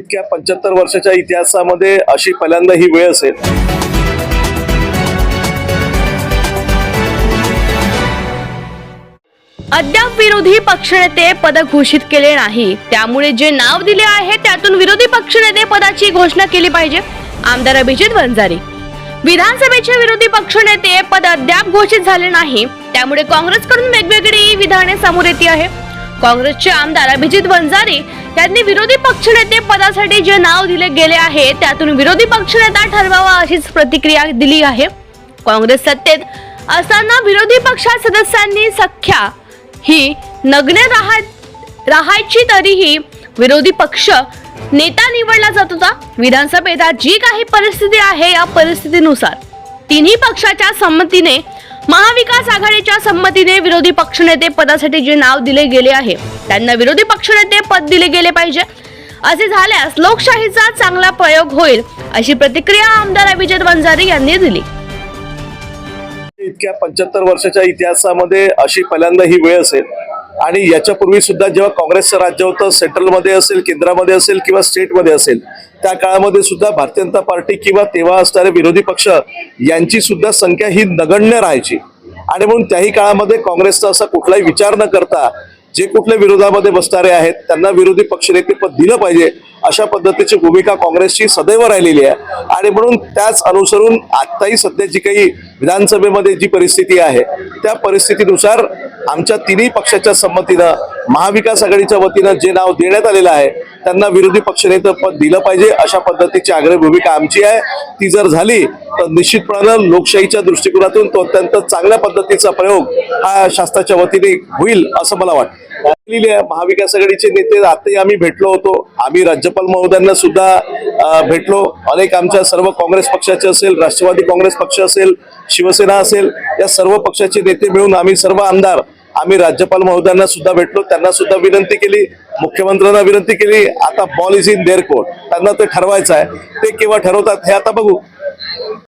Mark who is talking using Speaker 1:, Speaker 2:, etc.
Speaker 1: इतक्या पंच्याहत्तर वर्षाच्या इतिहासामध्ये अशी पहिल्यांदा ही वेळ असेल.
Speaker 2: अद्याप विरोधी पक्षनेते पद घोषित केले नाही. त्यामुळे जे नाव दिले आहे त्यातून विरोधी पक्षनेते पदाची घोषणा केली पाहिजे. आमदार अभिजित वंजारी. विधानसभेचे विरोधी पक्षनेते पद अद्याप घोषित झाले नाही. त्यामुळे काँग्रेसकडून वेगवेगळी विधाने समोर येते आहे. काँग्रेसचे आमदार अभिजित वंजारी त्यांनी विरोधी पक्षनेते पदासाठी जे नाव दिले गेले आहे त्यातून विरोधी पक्षनेता ठरवावा अशीच प्रतिक्रिया दिली आहे. काँग्रेस सत्तेत असताना विरोधी पक्षात सदस्यांनी सख्या ही नग्न राहा राहायची तरीही विरोधी पक्ष नेता निवडला जात होता. विधानसभेत जी काही परिस्थिती आहे या परिस्थितीनुसार तिन्ही पक्षाच्या संमतीने महाविकास आघाडीच्या संमतीने विरोधी पक्षनेते पदासाठी जे नाव दिले गेले आहे त्यांना विरोधी पक्षनेते पद दिले गेले पाहिजे. असे झाल्यास लोकशाहीचा चांगला प्रयोग होईल अशी प्रतिक्रिया आमदार अभिजित वंजारी यांनी दिली.
Speaker 1: इतक्या पंच्याहत्तर वर्षाच्या इतिहासामध्ये अशी पहिल्यांदा ही वेळ असेल आणि याच्यापूर्वी सुद्धा जेव्हा काँग्रेसचं राज्य होतं सेंट्रलमध्ये असेल केंद्रामध्ये असेल किंवा स्टेटमध्ये असेल त्या काळामध्ये सुद्धा भारतीय जनता पार्टी किंवा तेव्हा असणारे विरोधी पक्ष यांची सुद्धा संख्या ही नगण्य राहायची. आणि म्हणून त्याही काळामध्ये काँग्रेसचा असा कुठलाही विचार न करता जे कुठले विरोधामध्ये बसणारे आहेत त्यांना विरोधी पक्षनेतेपद दिलं पाहिजे अशा पद्धतीची भूमिका काँग्रेसची सदैव राहिलेली आहे. आणि म्हणून त्याच अनुसरून आत्ताही सध्या जी काही विधानसभेमध्ये जी परिस्थिती आहे त्या परिस्थितीनुसार आमच्या तिन्ही पक्षाच्या संमतीनं महाविकास आघाडीच्या वतीनं जे नाव देण्यात आलेलं आहे त्यांना विरोधी पक्षनेते पद दिलं पाहिजे अशा पद्धतीची आग्रह भूमिका आमची आहे. ती जर झाली तर निश्चितपणानं लोकशाहीच्या दृष्टिकोनातून तो अत्यंत चांगल्या पद्धतीचा प्रयोग हा शासनाच्या वतीने होईल असं मला वाटतं. महाविकास आघाडीचे नेते आताही आम्ही भेटलो होतो. आम्ही राज्यपाल महोदयांना सुद्धा भेटलो. अनेक आमच्या सर्व काँग्रेस पक्षाचे असेल राष्ट्रवादी काँग्रेस पक्ष असेल शिवसेना असेल या सर्व पक्षाचे नेते मिळून आम्ही सर्व आमदार आम्ही राज्यपाल महोदयांना सुद्धा भेटलो त्यांना सुद्धा विनंती केली मुख्यमंत्र्यांना विनंती केली आता ball is in their court त्यांना ते ठरवायचं आहे. ते केव्हा ठरवतात हे आता बघू.